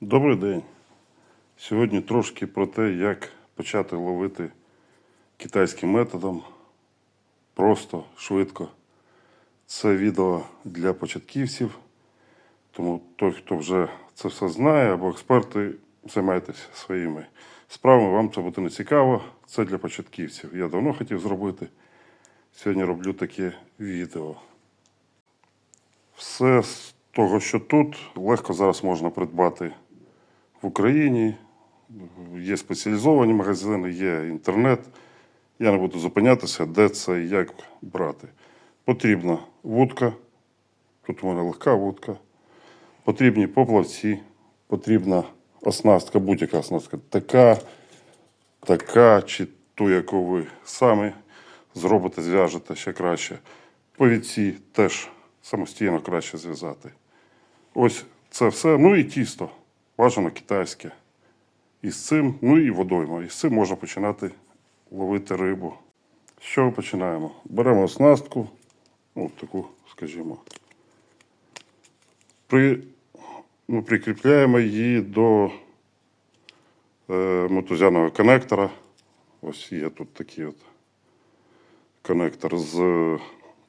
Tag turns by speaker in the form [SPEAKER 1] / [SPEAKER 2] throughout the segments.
[SPEAKER 1] Добрий день. Сьогодні трошки про те, як почати ловити китайським методом. Просто, швидко. Це відео для початківців. Тому той, хто вже це все знає, або експерти, займайтеся своїми справами, вам це буде не цікаво. Це для початківців. Я давно хотів зробити. Сьогодні роблю таке відео. Все з того, що тут, легко зараз можна придбати в Україні. Є спеціалізовані магазини, є інтернет. Я не буду зупинятися, де це і як брати. Потрібна вудка. Тут у мене легка вудка. Потрібні поплавці, потрібна оснастка, будь-яка оснастка. Така, така, чи ту, яку ви самі зробите, зв'яжете ще краще. Повідці теж самостійно краще зв'язати. Ось це все. Ну і тісто. Бажано китайське. І з цим, ну і водойма. І з цим можна починати ловити рибу. З чого починаємо? Беремо оснастку, ну, таку, скажімо. При, ну, прикріпляємо її до е, мотузяного коннектора. Ось є тут такий от коннектор з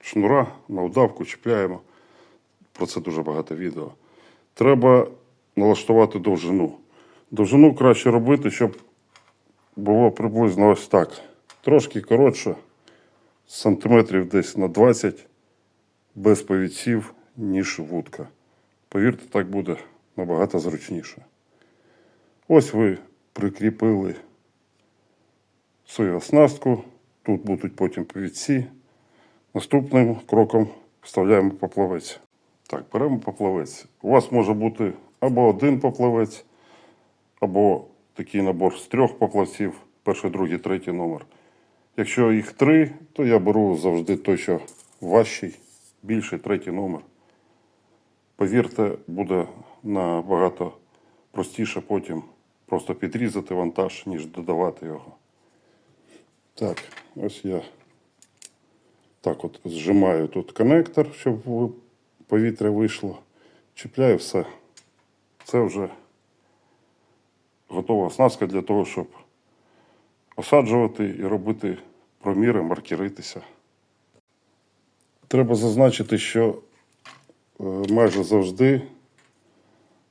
[SPEAKER 1] шнура на удавку чіпляємо. Про це дуже багато відео. Треба налаштувати довжину. Довжину краще робити, щоб було приблизно ось так. Трошки коротше, сантиметрів десь на 20 без повідців, ніж вудка. Повірте, так буде набагато зручніше. Ось ви прикріпили свою оснастку. Тут будуть потім повідці. Наступним кроком вставляємо поплавець. Так, беремо поплавець. У вас може бути або один поплавець, або такий набор з трьох поплавців, перший, другий, третій номер. Якщо їх три, то я беру завжди той, що важчий, більший, третій номер. Повірте, буде набагато простіше потім просто підрізати вантаж, ніж додавати його. Так, ось я так от зжимаю тут коннектор, щоб повітря вийшло. Чіпляю все. Це вже готова оснастка для того, щоб осаджувати і робити проміри, маркеритися. Треба зазначити, що е, майже завжди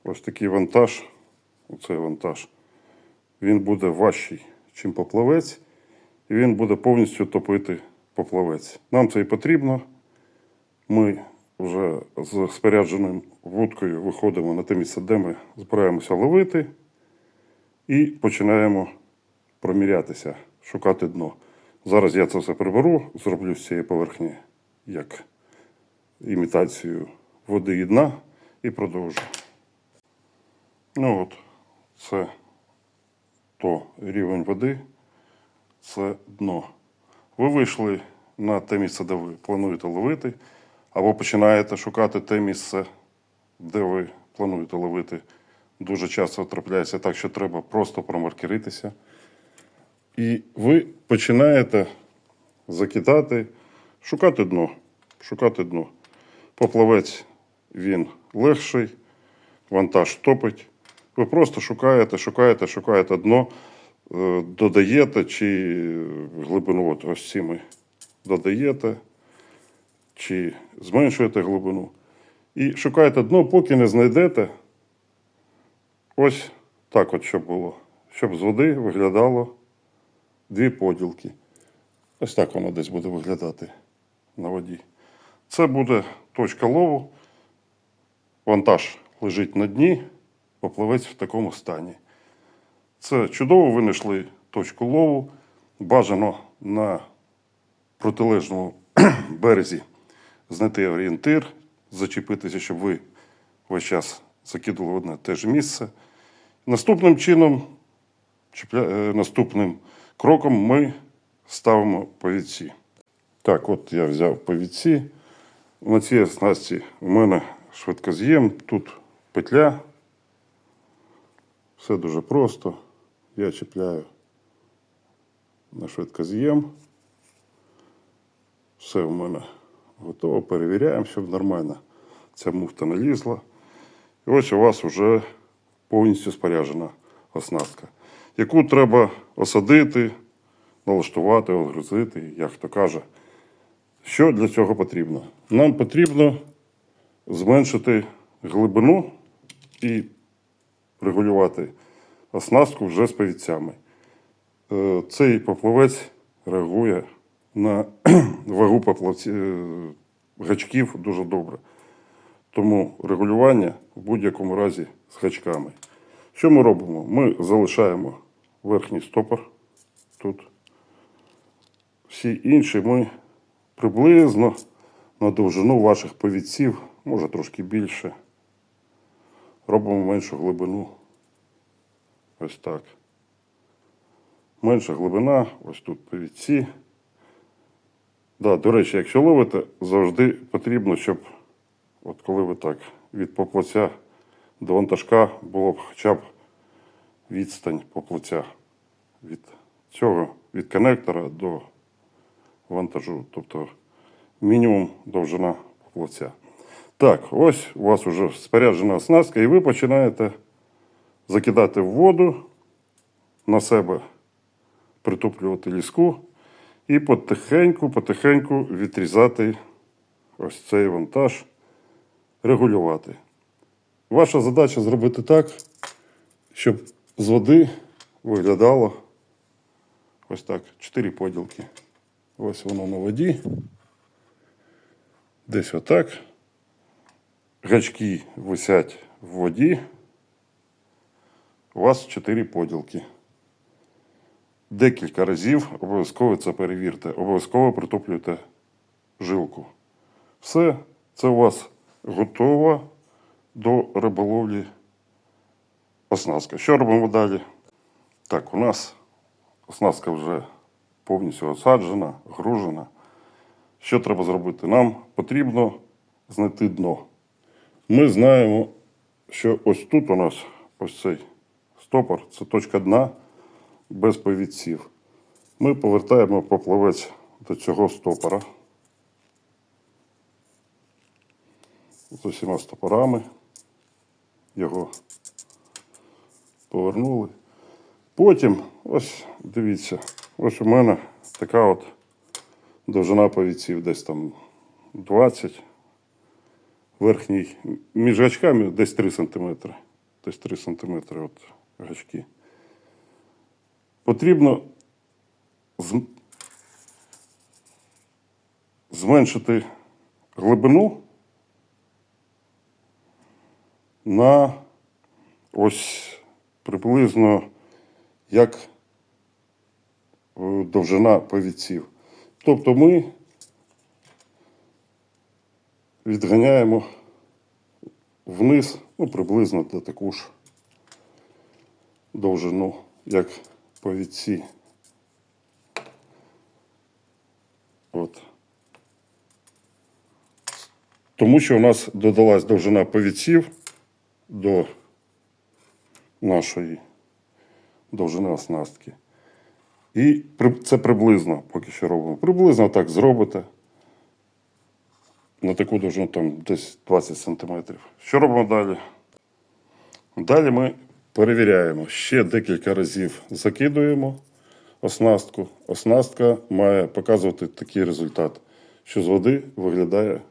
[SPEAKER 1] ось такий вантаж, оцей вантаж, він буде важчий, чим поплавець, і він буде повністю топити поплавець. Нам це і потрібно. Ми вже з спорядженим вудкою виходимо на те місце, де ми збираємося ловити, і починаємо промірятися, шукати дно. Зараз я це все приберу, зроблю з цієї поверхні як імітацію води і дна і продовжу. Ну от, це то рівень води, це дно. Ви вийшли на те місце, де ви плануєте ловити, або починаєте шукати те місце, де ви плануєте ловити. Дуже часто трапляється так, що треба просто промаркеритися. І ви починаєте закидати, шукати дно. Шукати дно. Поплавець він легший, вантаж топить. Ви просто шукаєте, шукаєте, шукаєте дно, е, додаєте чи глибину, от ось ми додаєте, чи зменшуєте глибину. І шукаєте дно, поки не знайдете. Ось так от, щоб було. Щоб з води виглядало дві поділки. Ось так воно десь буде виглядати на воді. Це буде точка лову. Вантаж лежить на дні, поплавець в такому стані. Це чудово ви знайшли точку лову. Бажано на протилежному березі знайти орієнтир, зачепитися, щоб ви весь час закидували в одне те ж місце. Наступним чином, е, наступним кроком ми ставимо повідці. Так, от я взяв повідці. На цій оснастці у мене швидкоз'єм, тут петля. Все дуже просто. Я чіпляю на швидкоз'єм. Все у мене готово. Перевіряємо, щоб нормально ця муфта не лізла. І ось у вас вже повністю споряджена оснастка, яку треба осадити, налаштувати, огрузити, як хто каже. Що для цього потрібно? Нам потрібно зменшити глибину і регулювати оснастку вже з повідцями. Е, Цей поплавець реагує на вагу поплавці, е, гачків дуже добре. Тому регулювання в будь-якому разі з гачками. Що ми робимо? Ми залишаємо верхній стопор тут. Всі інші ми приблизно на довжину ваших повідців, може трошки більше. Робимо меншу глибину. Ось так. Менша глибина, ось тут повідці. Да, до речі, якщо ловите, завжди потрібно, щоб от коли ви так від поплавця до вантажка було б хоча б відстань поплавця від цього, від коннектора до вантажу, тобто мінімум довжина поплавця. Так, ось у вас вже споряджена оснастка, і ви починаєте закидати в воду на себе, притуплювати ліску і потихеньку, потихеньку відрізати ось цей вантаж, регулювати. Ваша задача зробити так, щоб з води виглядало ось так, чотири поділки. Ось воно на воді. Десь отак. Гачки висять в воді. У вас чотири поділки. Декілька разів обов'язково це перевірте. Обов'язково притуплюйте жилку. Все, це у вас готова до риболовлі оснастка. Що робимо далі? Так, у нас оснастка вже повністю осаджена, гружена. Що треба зробити? Нам потрібно знайти дно. Ми знаємо, що ось тут у нас ось цей стопор, це точка дна без повідців. Ми повертаємо поплавець до цього стопора. З усіма стопорами його повернули. Потім, ось дивіться, ось у мене така от довжина повідців, десь там 20. Верхній між гачками десь 3 см. Десь 3 см от гачки. Потрібно зменшити глибину на ось приблизно як е, довжина повідців. Тобто ми відганяємо вниз, ну, приблизно до таку ж довжину, як повідці. От. Тому що у нас додалась довжина повідців до нашої довжини оснастки. І це приблизно поки що робимо. Приблизно так зробите. На таку довжину там десь 20 см. Що робимо далі? Далі ми перевіряємо. Ще декілька разів закидуємо оснастку. Оснастка має показувати такий результат, що з води виглядає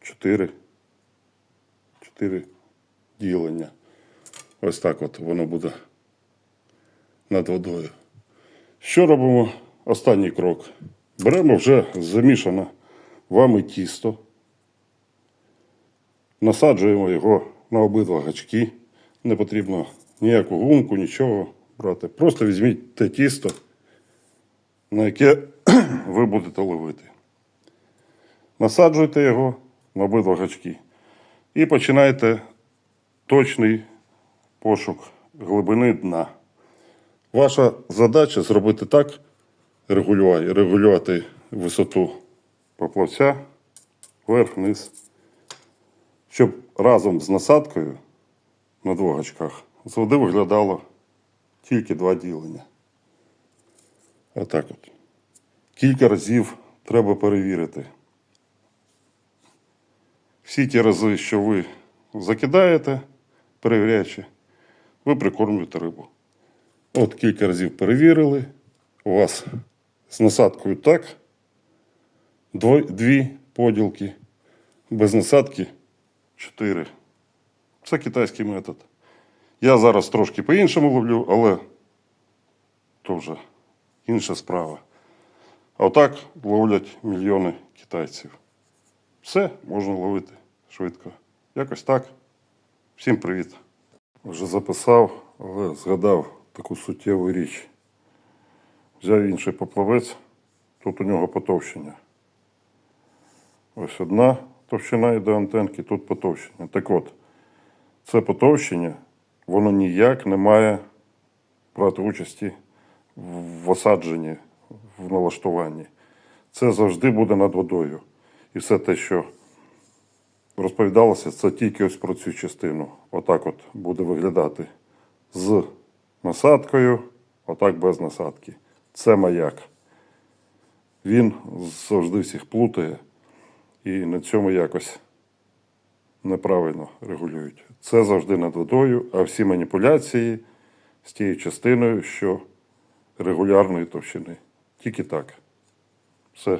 [SPEAKER 1] 4, 4 ділення. Ось так от воно буде над водою. Що робимо? Останній крок. Беремо вже замішане вами тісто, насаджуємо його на обидва гачки. Не потрібно ніяку гумку, нічого брати. Просто візьміть те тісто, на яке ви будете ловити. Насаджуйте його на обидва гачки і починайте точний пошук глибини дна. Ваша задача зробити так, регулювати, висоту поплавця вверх-вниз, щоб разом з насадкою на двох гачках з води виглядало тільки два ділення. Отак от. Кілька разів треба перевірити. Всі ті рази, що ви закидаєте, перевіряючи, ви прикормлюєте рибу. От кілька разів перевірили. У вас з насадкою так. Дві поділки. Без насадки чотири. Це китайський метод. Я зараз трошки по-іншому ловлю, але то вже інша справа. А отак ловлять мільйони китайців. Все можна ловити швидко. Якось так. Всім привіт. Вже записав, але згадав таку суттєву річ. Взяв інший поплавець, тут у нього потовщення. Ось одна товщина йде антенки, тут потовщення. Так от, це потовщення, воно ніяк не має брати участі в осадженні, в налаштуванні. Це завжди буде над водою. І все те, що розповідалося, це тільки ось про цю частину. Отак от буде виглядати з насадкою, отак без насадки. Це маяк. Він завжди всіх плутає і на цьому якось неправильно регулюють. Це завжди над водою, а всі маніпуляції з тією частиною, що регулярної товщини. Тільки так. Все.